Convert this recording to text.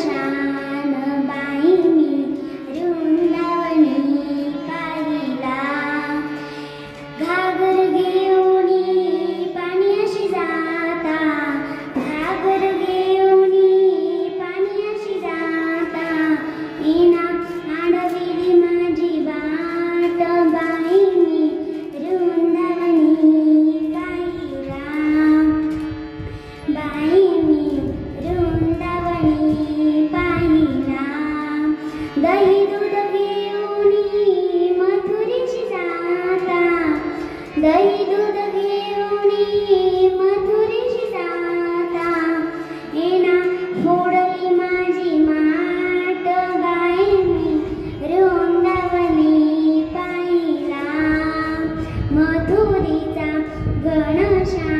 Krishna. दही दूध घेऊन मथुरेशी जाता. दही दूध घेऊन मथुरेशी जाता. येणा फोडली माझी माट गाय मी रोंदावली पाहिला मथुरीचा गणशा